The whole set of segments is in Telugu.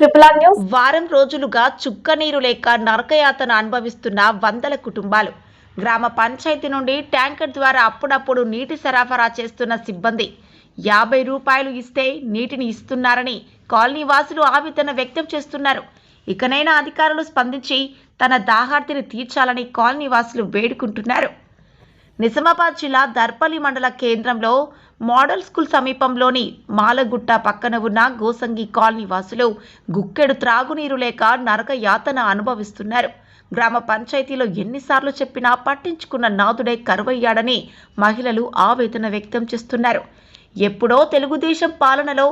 ట్రిపుల్ ఆర్ న్యూస్ వారం రోజులుగా చుక్క నీరు లేక నరకయాతన అనుభవిస్తున్న వందల కుటుంబాలు. గ్రామ పంచాయతీ నుండి ట్యాంకర్ ద్వారా అప్పుడప్పుడు నీటి సరఫరా చేస్తున్న సిబ్బంది యాభై రూపాయలు ఇస్తే నీటిని ఇస్తున్నారని కాలనీ వాసులు ఆవేదన వ్యక్తం చేస్తున్నారు. ఇకనైనా అధికారులు స్పందించి తన దాహార్తిని తీర్చాలని కాలనీ వాసులు వేడుకుంటున్నారు. నిజామాబాద్ జిల్లా దర్పల్లి మండల కేంద్రంలో మోడల్ స్కూల్ సమీపంలోని మాలగుట్ట పక్కన ఉన్న గోసంగి కాలనీ వాసులు గుక్కెడు త్రాగునీరు లేక నరక యాతన అనుభవిస్తున్నారు. గ్రామ పంచాయతీలో ఎన్నిసార్లు చెప్పినా పట్టించుకున్న నాదుడే కరువయ్యాడని మహిళలు ఆవేదన వ్యక్తం చేస్తున్నారు. ఎప్పుడో తెలుగుదేశం పాలనలో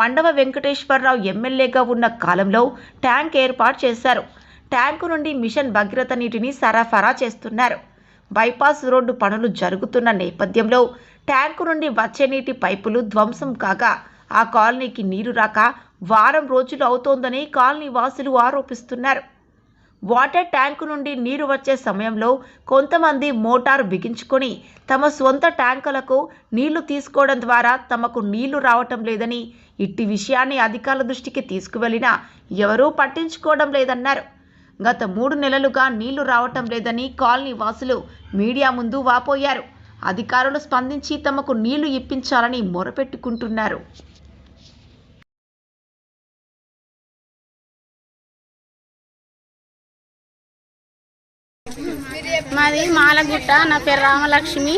మండవ వెంకటేశ్వరరావు ఎమ్మెల్యేగా ఉన్న కాలంలో ట్యాంక్ ఏర్పాటు చేశారు. ట్యాంకు నుండి మిషన్ భగీరథ నీటిని సరఫరా చేస్తున్నారు. బైపాస్ రోడ్డు పనులు జరుగుతున్న నేపథ్యంలో ట్యాంకు నుండి వచ్చే నీటి పైపులు ధ్వంసం కాగా ఆ కాలనీకి నీరు రాక వారం రోజులు అవుతోందని కాలనీ వాసులు ఆరోపిస్తున్నారు. వాటర్ ట్యాంకు నుండి నీరు వచ్చే సమయంలో కొంతమంది మోటారు బిగించుకొని తమ సొంత ట్యాంకులకు నీళ్ళు తీసుకోవడం ద్వారా తమకు నీళ్ళు రావటం లేదని ఇట్టి విషయాన్ని అధికారుల దృష్టికి తీసుకువెళ్ళినా ఎవరూ పట్టించుకోవడం లేదన్నారు. గత మూడు నెలలుగా నీళ్ళు రావటం లేదని కాలనీ వాసులు మీడియా ముందు వాపోయారు. అధికారులు స్పందించి తమకు నీళ్ళు ఇప్పించాలని మొరపెట్టుకుంటున్నారు. మాది మాలగుట్ట నా పేరు రామలక్ష్మి.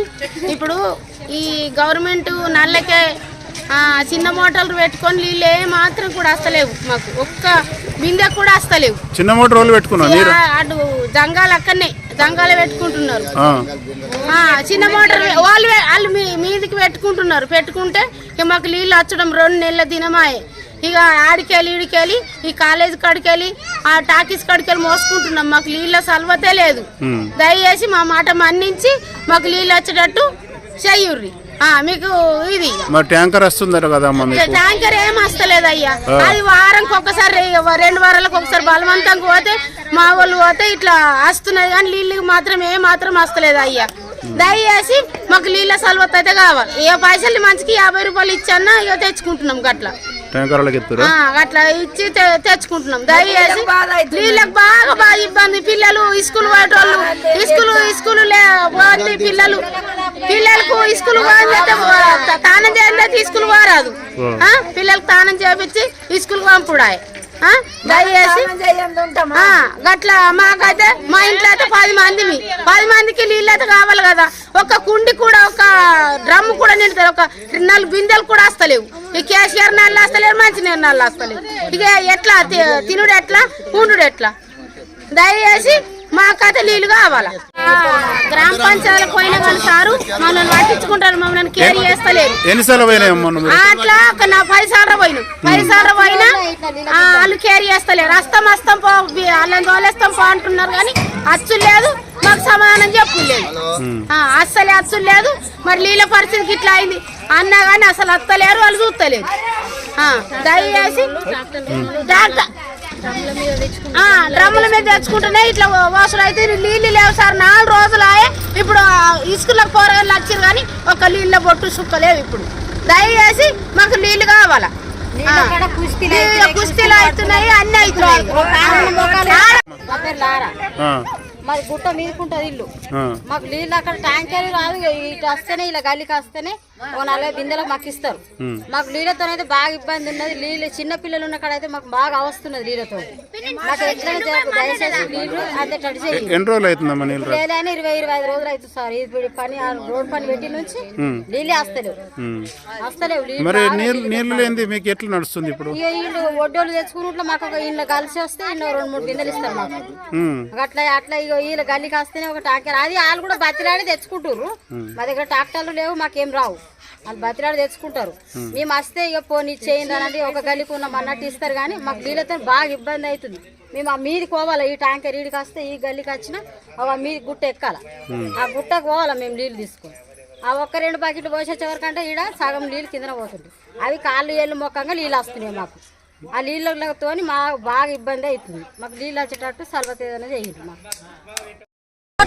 ఇప్పుడు ఈ గవర్నమెంట్ నల్లకే చిన్న మోటార్లు పెట్టుకొని నీళ్ళు ఏ మాత్రం కూడా వస్తలేవు మాకు. ఒక్క బిందె కూడా వస్తలేవు చిన్న మోటార్ అటు జంగాలు అక్కడనే జంగాలే పెట్టుకుంటున్నారు. చిన్న మోటార్ వాళ్ళు వాళ్ళు మీదికి పెట్టుకుంటున్నారు. పెట్టుకుంటే ఇక మాకు నీళ్ళు వచ్చడం రెండు నెలల దినమాయే. ఇక ఆడికెళ్ళి ఈడికెళ్ళి ఈ కాలేజ్ కాడికెళ్ళి ఆ టాకీస్ కాడికెళ్ళి మోసుకుంటున్నాం. మాకు నీళ్ళ సల్వతే లేదు. దయచేసి మా మాట మన్నించి మాకు నీళ్ళు వచ్చేటట్టు చెయ్యుర్రి మీకు ఇది. మరి ట్యాంకర్ వస్తుందట మీకు? ట్యాంకర్ ఏం వస్తలేదు అయ్యా అది వారానికి ఒకసారి రెండు వారాలకు ఒకసారి బలవంతంగా పోతే మా వాళ్ళు పోతే ఇట్లా వస్తున్నది కానీ నీళ్ళకి మాత్రం ఏ మాత్రం వస్తలేదు అయ్యా దయచేసి మాకు నీళ్ళ సలవత్ అయితే కావాలి. ఏ పైసలు మంచికి యాభై రూపాయలు ఇచ్చన్నా ఇక తెచ్చుకుంటున్నాం గట్లా. వాళ్ళకి ఎత్తురా అట్లా ఇచ్చి తె- తెచ్చుకుంటున్నాం. దయచేసి నీళ్ళకి బాగా బాగా ఇబ్బంది. పిల్లలు స్కూల్ పోయేటోళ్ళు స్కూల్ స్కూల్ పోంది పిల్లలు పిల్లలకు స్కూల్ పోతే తానం చేయండి తీసుకుని పోరాదు. ఆ, పిల్లలకు తానం చేపించి స్కూల్ పంపుడాయి. ఆ, దయచేసి గట్లా మాకైతే మా ఇంట్లో అయితే పది మంది పది మందికి నీళ్ళు అయితే కావాలి కదా. ఒక కుండి కూడా ఒక డ్రమ్ కూడా నిండుతుంది. ఒక నాలుగు బిందెలు కూడా వస్తలేవు. ఈ కేసీఆర్ నాళ్ళు వస్తలేరు మంచి నాళ్ళు వస్తలేవు. ఇక ఎట్లా? తి- తినుడు ఎట్లా? ఉండు ఎట్లా? దయచేసి మాకైతే నీళ్ళు కావాలా? గ్రామ పంచాయతీలకు పోయినా కానీ సారు మమ్మల్ని పట్టించుకుంటారు మమ్మల్ని కేర్ చేస్తలేరు. ఎన్నిసార్లు అట్లా ఒక నా పది సార్లు పోయిన. పది సార్లు పోయినా వాళ్ళు కేర్ చేస్తలేరు. అస్తం అస్తం పో వాళ్ళని తోలేస్తాం పో అంటున్నారు కానీ అచ్చు లేదు మాకు సమాధానం చెప్పు లేదు ఆ, అస్సలే అచ్చు లేదు. మరి నీళ్ళ పరిస్థితికి ఇట్లా అయింది. అన్నా కానీ అసలు అత్తలేరు వాళ్ళు చూస్తలేరు. ఆ, దయచేసి డాక్టర్ డ్రమ్ముల మీద తెచ్చుకుంటేనే ఇట్లా వాసులు అయితే నీళ్ళు లేవు సార్. నాలుగు రోజులు ఆయే ఇప్పుడు ఇసుకలకు పోరగాళ్ళు వచ్చారు కానీ ఒక నీళ్ళ బొట్టు సుక్కలేవు ఇప్పుడు. దయచేసి మాకు నీళ్ళు కావాలా? నీళ్ళ కుస్తీలు అవుతున్నాయి అన్ని అవుతున్నాయి. మాది గుట్ట మీదకుంటది ఇల్లు. మాకు నీళ్ళు అక్కడ ట్యాంకర్ రాదు ఇటు వస్తేనే ఇలా గల్లీకి వస్తేనే ఓ నలభై బిందెలకు మాకు ఇస్తారు. మాకు నీళ్ళతో అయితే బాగా ఇబ్బంది ఉన్నది. నీళ్ళు చిన్న పిల్లలు ఉన్న కాడ అయితే మాకు బాగా అవస్తున్నది నీళ్ళతో. మాకు జరగదు దయచేసి నీళ్ళు చేయండి ఎన్ని రోజులు అవుతుందమ్మా నీళ్ళు లేదని ఇరవై ఇరవై ఐదు రోజులు అవుతుంది సార్. ఇది పని ఆ రోడ్ పని పెట్టి నుంచి నీళ్ళే వస్తలేవు. వస్తలేవు మరి నీళ్ళు లేనిది మీకు ఎట్లా నడుస్తుంది ఇప్పుడు? వీళ్ళు ఒడ్డోళ్ళు తెచ్చుకున్నట్లు మాకు ఒక ఇళ్ళ కలిసి వస్తే ఇన్నో రెండు మూడు బిందెలు ఇస్తారు మాకు. అట్లా అట్లా ఇక వీళ్ళ గల్లీకి వస్తేనే ఒక ట్రాక్టర్. అది వాళ్ళు కూడా బతిలాడి తెచ్చుకుంటారు మా దగ్గర ట్రాక్టర్లు లేవు మాకేం రావు. వాళ్ళు బతిలాడి తెచ్చుకుంటారు. మేము వస్తే ఇక పోనీ చేయండి అని ఒక గల్లీకి ఉన్నాం అన్నట్టు ఇస్తారు కానీ మాకు నీళ్ళతో బాగా ఇబ్బంది అవుతుంది. మేము ఆ మీదికి పోవాలా ఈ ట్యాంకర్ ఈడికి వస్తే ఈ గల్లీకి వచ్చిన ఆ మీది గుట్ట ఎక్కాల. ఆ గుట్టకు పోవాలా మేము నీళ్ళు తీసుకొని. ఆ ఒక్క రెండు బకెట్లు పోసేచ్చే వరకంటే ఈడ సగం నీళ్ళు కిందన పోతుంది. అవి కాళ్ళు ఏళ్ళు మొక్కంగా నీళ్ళు వస్తున్నాయి మాకు. ఆ నీళ్ళతో మా బాగా ఇబ్బంది అవుతుంది. మాకు నీళ్ళు వచ్చేటట్టు సర్వత ఏదైనా చేయండి మాకు.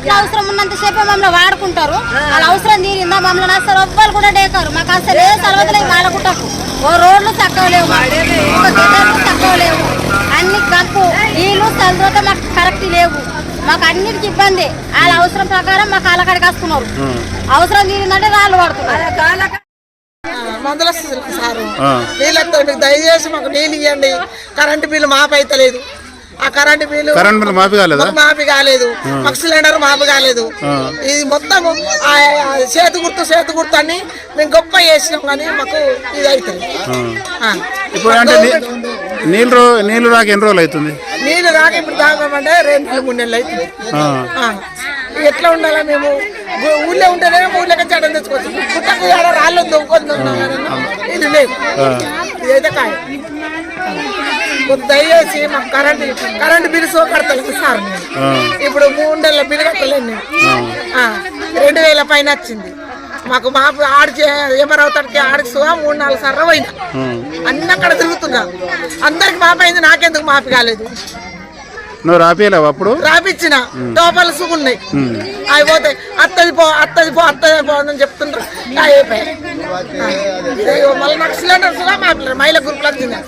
ఓట్ల అవసరం ఉన్నంత సేపే మమ్మల్ని వాడుకుంటారు. వాళ్ళ అవసరం తీరిందా? మమ్మల్ని అసలు ఒక్కరు కూడా డేకారు మాకు అసలు ఏ సర్వత లేదు వాళ్ళకుటకు ఓ రోడ్లు తక్కువ లేవు గెటర్లు తక్కువ లేవు. కంపు నీళ్ళు చల్లుతో మాకు కరెక్ట్ లేవు. మాకు అన్నిటికి ఇబ్బంది. వాళ్ళ అవసరం ప్రకారం మాకు కాలకాడికి వస్తున్నారు. అవసరం తీరిందంటే రాళ్ళు పడుతున్నారు. మందులు వస్తుంది సారు. ఆ. నీళ్ళతో మీకు దయచేసి మాకు నీళ్ళు ఇవ్వండి. కరెంటు బిల్లు మాపు అవుతలేదు ఆ కరెంటు బిల్లు కరెంట్ బిల్ మాఫీ కాలేదా? మాపి కాలేదు. మాకు సిలిండర్ మాపి కాలేదు. ఇది మొత్తం ఆ చేతి గుర్తు చేతి గుర్తు అని మేము గొప్ప చేసినాం కానీ మాకు ఇది అవుతుంది. ఇప్పుడు అంటే నీళ్ళు నీళ్ళు రాక ఎన్ని రోజులు అవుతుంది? నీళ్ళు రాక ఇప్పుడు తాగమంటే రెండు నెలలు మూడు నెలలు అవుతుంది. ఎట్లా ఉండాలా మేము? ఊళ్ళో ఉంటేనే ఊళ్ళోకి చెడ్డ తెచ్చుకోవచ్చు. పుట్టకు రాళ్ళు దొంగకొని ఇది లేదు. ఇదైతే కొంత దయచేసి మాకు కరెంట్ కరెంట్ బిల్లు సో కడతలేదు సార్. ఇప్పుడు మూడు నెలల బిల్లు కట్టలేను నేను. రెండు వేల పైన వచ్చింది. మాకు మా ఆడి ఏమరవుతాడికి ఆడికి సుగా మూడు నాలుగు సార్లు పోయినా. అన్ని అక్కడ తిరుగుతున్నా. అందరికి మాపి అయింది నాకెందుకు మాపి కాలేదు. నువ్వు రాపియలేవు అప్పుడు? రాపిచ్చిన. టోపలు సుగున్నాయి. అవి పోతాయి అత్తది పో అత్తది పో అత్తది పో అని చెప్తుండ్రు. అయిపోయాయి మళ్ళీ నాకు మా మహిళ cylinder.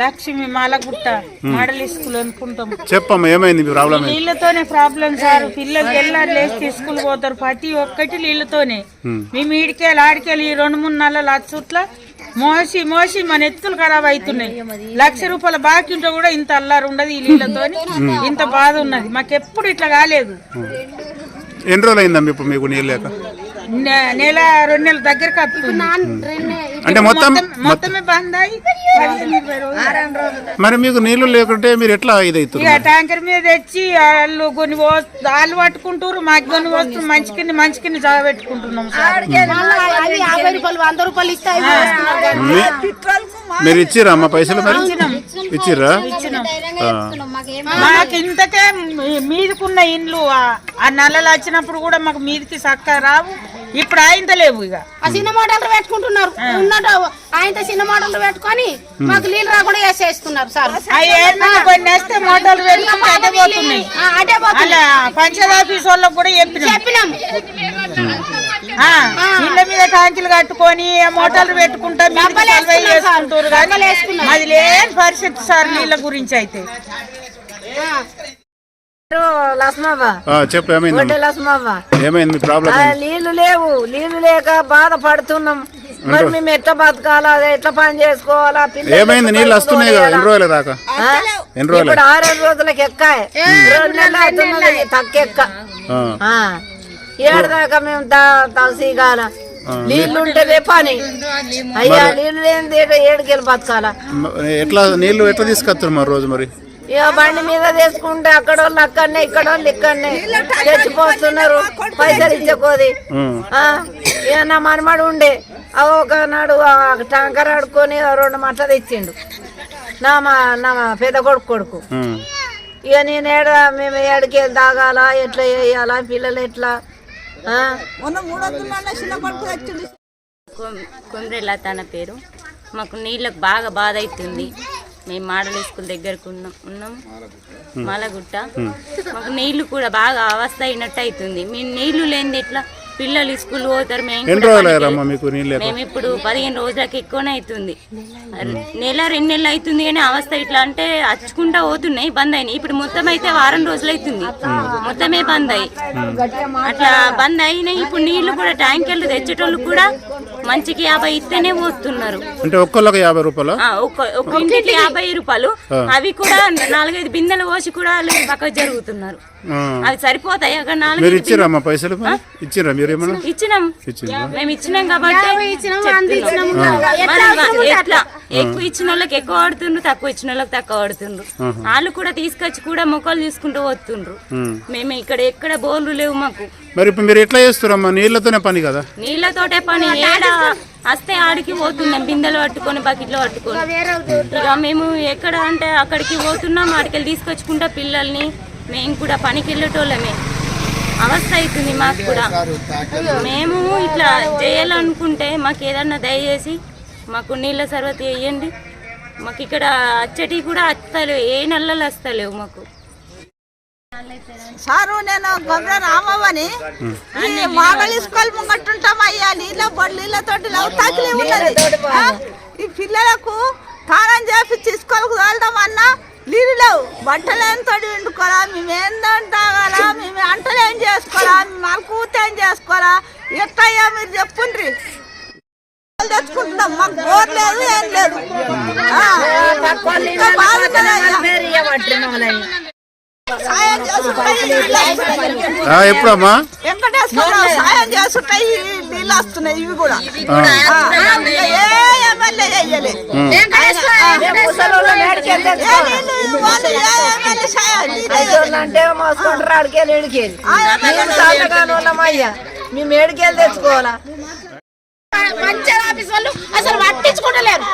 Lakshmi Malagutta model school అనుకుంటాం. చెప్పమ్మా ఏమైంది ప్రాబ్లం నీళ్ళతోనే ప్రాబ్లం సార్. పిల్లలు వెళ్ళారు లేచి స్కూల్ పోతారు. ప్రతి ఒక్కటి నీళ్ళతోనే. మేము. ఈడికెళ్ళి ఆడికెళ్ళి ఈ రెండు మూడు నెలల అచ్చుట్ల మోసి మోసి మన ఎత్తులు ఖరాబ్ అవుతున్నాయి. లక్ష రూపాయల బాకీ ఉంటే కూడా ఇంత అల్లారు ఉండదు ఈ నీళ్ళతోని. ఇంత బాధ ఉన్నది. మాకెప్పుడు ఇట్లా కాలేదు. ఎన్ని రోజులు అయిందమ్మా ఇప్పుడు మీకు నీళ్ళు లేక? నెల రెండు నెలల దగ్గరకు వస్తుంది అంటే మొత్తం మొత్తమే బంద్ అయ్యి మరి మీకు నీళ్ళు లేకుంటే మీరు ఎట్లా ఇది అవుతుంది ఇక ట్యాంకర్ మీద తెచ్చి వాళ్ళు కొన్ని వాళ్ళు పట్టుకుంటారు మాకు కొన్ని వస్తున్నారు మంచి కింద మంచి కింద. మీ- మీరు ఇచ్చిర్రా అమ్మ పైసలు మరి? ఇచ్చిర్రా? మాకు ఇంతకే మీదకున్న ఇండ్లు ఆ- నల్లలు వచ్చినప్పుడు కూడా మాకు మీదకి చక్కగా రావు. ఇప్పుడు ఆయంత లేవు ఇక. ఆ చిన్న మోటార్లు పెట్టుకుంటున్నారు. ఉన్నట్టు ఆయన చిన్న మోటార్లు పెట్టుకొని మాకు నీళ్ళు రాకుండా వేసేస్తున్నారు సార్. కొన్ని మోటార్లు పెట్టుకుంటే అటే పోతున్నాయి. అటే పంచాయతీ ఆఫీస్ వాళ్ళకి కూడా చెప్పినాం. ఇళ్ళ మీద ట్యాంకులు కట్టుకొని మోటార్లు పెట్టుకుంటా మీదకి డబ్బాలు సర్వే వేసుకున్నాం సార్. చేసుకుంటారు కానీ డబ్బాలు వేసుకున్నాం. అది లేని పరిస్థితి సార్ నీళ్ళ గురించి అయితే. లస్మవ్వ ఆ, చెప్పు ఏమైంది? నీళ్ళు లేవు. నీళ్ళు లేక బాధపడుతున్నాం. మరి మేము ఎట్లా బతకాలా? ఎట్లా పని చేసుకోవాలా? ఏమైంది? నీళ్ళు వస్తున్నాయి కదా? ఎన్ని రోజులు దాకా? ఎన్ని రోజులు? ఆరేడు రోజులకి రెండు నెలలు అవుతున్నది తక్కెక్క ఆ, ఆ. ఏడు దాకా మేము తా- తలసీగాల నీళ్ళు ఉంటేనే పని. అయ్యా నీళ్ళు లేని ఏడుకెళ్ళి బతకాలా. ఎట్లా నీళ్ళు ఎట్లా తీసుకొస్తారు మరి రోజు మరి? ఇక బండి మీద తీసుకుంటే అక్కడ వాళ్ళు అక్కడనే ఇక్కడ వాళ్ళు ఇక్కడనే. తెచ్చిపోతున్నారు పైసలు ఇచ్చకోది నా మనమడు ఉండే ఒకనాడు ఆ ట్యాంకర్ ఆడుకొని రెండు మట్ల తెచ్చిండు. నా మా నా పెద్ద కొడుకు కొడుకు. ఇక నేను ఏడ మేము ఏడికి వెళ్ళి తాగాల ఎట్లా చేయాలా పిల్లలు ఎట్లా? ఆ? కొండ్రెల తన పేరు. మాకు నీళ్ళకు బాగా బాధ అవుతుంది మేము మాడల స్కూల్ దగ్గరకు ఉన్నాం ఉన్నాం. మాలగుట్ట. మాకు నీళ్ళు కూడా బాగా అవస్థ అయినట్టు అవుతుంది. మేము నీళ్ళు లేనిది ఎట్లా పిల్లలు స్కూల్ పోతారు మేము ఎన్ని కూడా రోజులు పనికి అయ్యారమ్మా మీకు మేము ఇప్పుడు పదిహేను రోజులకి ఎక్కువనే అవుతుంది నెల రెండు నెలలు అవుతుంది కానీ అవస్థ ఇట్లా అంటే అచ్చుకుంటా పోతున్నాయి బంద్ అయినాయి. ఇప్పుడు మొత్తం అయితే వారం రోజులు అవుతుంది మొత్తమే బంద్ అయ్యి. అట్లా బంద్ అయినాయి. ఇప్పుడు నీళ్ళు కూడా ట్యాంకర్లు తెచ్చేటోళ్ళు కూడా మంచికి యాభై ఇస్తేనే పోతున్నారు అంటే ఒక్కళ్ళకి యాభై రూపాయలు? ఆ, ఒక్క ఇంటికి యాభై రూపాయలు. అవి కూడా నాలుగైదు బిందెలు పోసి కూడా పక్కకు జరుగుతున్నారు. అవి సరిపోతాయి అక్కడ ఇచ్చిర్రా అమ్మా పైసలు? మరి? ఇచ్చిర్రా మీరు ఏమన్నా? ఇచ్చినాం? మేము ఇచ్చినాం కాబట్టి ఎట్లా? ఎక్కువ ఇచ్చిన వాళ్ళకి ఎక్కువ ఆడుతుండ్రు తక్కువ ఇచ్చిన వాళ్ళకి తక్కువ ఆడుతుండ్రు. వాళ్ళు కూడా తీసుకొచ్చి కూడా మొక్కలు తీసుకుంటూ వస్తుండ్రు. మేము ఇక్కడ ఎక్కడ బోర్లు లేవు మాకు. మరి ఇప్పుడు మీరు ఎట్లా చేస్తారమ్మా? నీళ్ళతోనే పని కదా? నీళ్ళతోటే పని. ఏడ వస్తే ఆడికి పోతున్నాం బిందెలు పట్టుకొని బకెట్లు పట్టుకొని. ఇక మేము ఎక్కడ అంటే అక్కడికి పోతున్నాం ఆడికెళ్ళి తీసుకొచ్చుకుంటా పిల్లల్ని. మేము కూడా పనికి వెళ్ళేటోళ్ళమే. అవస్థ అవుతుంది మాకు కూడా. మేము ఇట్లా చేయాలనుకుంటే మాకు ఏదన్నా దయచేసి మాకు నీళ్ళ సర్వత్ వేయండి మాకు ఇక్కడ అచ్చటి కూడా వస్తలేవు ఏ నల్లలు వస్తలేవు మాకు. సారు నేను గొంగ రామవ్వని. మామూలు స్కూల్ ముంగట్టుంటామయ్యా అయ్యా? నీళ్ళ నీళ్ళ తోటి తాకిలే ఉన్నది. ఈ పిల్లలకు కారం చేసి తీసుకోలకు వెళ్దామన్నా నీళ్ళు లేవు. బట్టలేని తోటి వండుకోరా మేము ఏందని తాగాలా మేము అంటలేం చేసుకోరా మేము కూతురు ఏం చేసుకోరా? ఎట్టయ్యా మీరు చెప్పుండ్రి? పైసలు తెచ్చుకుంటున్నాం. మాకు బోర్ లేదు ఏం లేదు. ఎప్పుడమ్మా? వెంకటేశ్వరరావు సాయం చేస్తుంటాయి నీళ్ళు వస్తున్నాయి ఇవి కూడా. మేము తెచ్చుకోవాలా? పంచాయతీ ఆఫీస్ వాళ్ళు అసలు పట్టించుకుంటలేరు